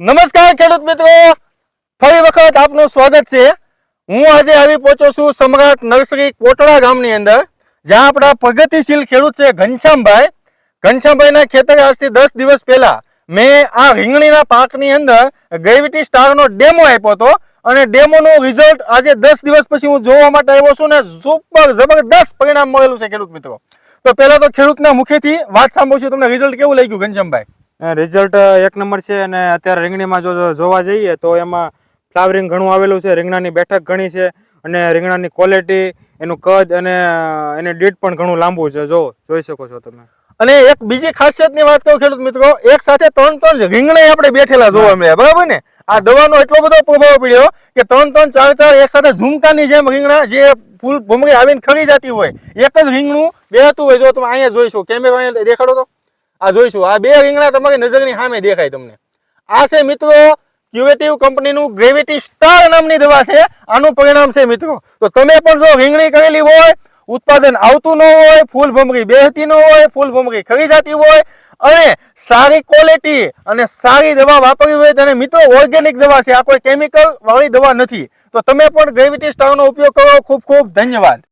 નમસ્કાર ખેડૂત મિત્રો. ફરી વખત આપનું સ્વાગત છે. હું આજે આવી પહોંચ્યો છું સમ્રાટ નર્સરી કોટડા ગામની અંદર, જ્યાં આપણા પ્રગતિશીલ ખેડૂત છે ઘનશ્યામભાઈ. ઘનશ્યામભાઈના ખેતરે આજથી દસ દિવસ પહેલા મેં આ રીંગણીના પાકની અંદર ગ્રેવિટી સ્ટારનો ડેમો આપ્યો હતો. અને ડેમોનું રિઝલ્ટ આજે દસ દિવસ પછી હું જોવા માટે આવ્યો છું ને સુપર જબરદસ્ત પરિણામ મળેલું છે ખેડૂત મિત્રો. તો પહેલા તો ખેડૂતના મુખેથી વાત સાંભળશું તમને રિઝલ્ટ કેવું લાગ્યું ઘનશ્યામભાઈ? રિઝલ્ટ એક નંબર છે અને અત્યારે રીંગણીમાં જો જોવા જઈએ તો એમાં ફ્લાવરિંગ ઘણું આવેલું છે. રીંગણાની બેઠક ઘણી છે અને રીંગણાની ક્વોલિટી એનું કદ અને એને ડીટ પણ ઘણું લાંબુ છે. જો જોઈ શકો છો તમે. અને એક બીજી ખાસિયતની વાત કહું ખેડૂત મિત્રો એક સાથે ત્રણ ત્રણ રીંગણે આપણે બેઠેલા જોવા મળ્યા. બરાબર ને? આ દવાનો એટલો બધો પ્રભાવ પડ્યો કે ત્રણ ત્રણ ચાર ચાર એક સાથે ઝુમકાની જેમ રીંગણા જે ફૂલ ભૂમરી આવીને ખરી જતી હોય એક જ રીંગણું બેહતું હોય. જો તમે અહીંયા જોઈશું કેમેરા અહીંયા દેખાડો તો. આ જોઈશું. આ બે રીંગણા તમારી નજરની સામે દેખાય તમને. આ છે મિત્રો ક્યુએટિવ કંપનીનું ગ્રેવિટી સ્ટાર નામની દવા છે. આનું પરિણામ છે મિત્રો. તો તમે પણ જો રીંગણી કરેલી હોય, ઉત્પાદન આવતું ન હોય, ફૂલ ભમરી બેહતી ન હોય, ફૂલ ભમરી ખરી જતી હોય, અને સારી ક્વોલિટી અને સારી દવા વાપરવી હોય તેને મિત્રો ઓર્ગેનિક દવા છે. આ કોઈ કેમિકલ વાળી દવા નથી. તો તમે પણ ગ્રેવિટી સ્ટારનો ઉપયોગ કરો. ખૂબ ખૂબ ધન્યવાદ.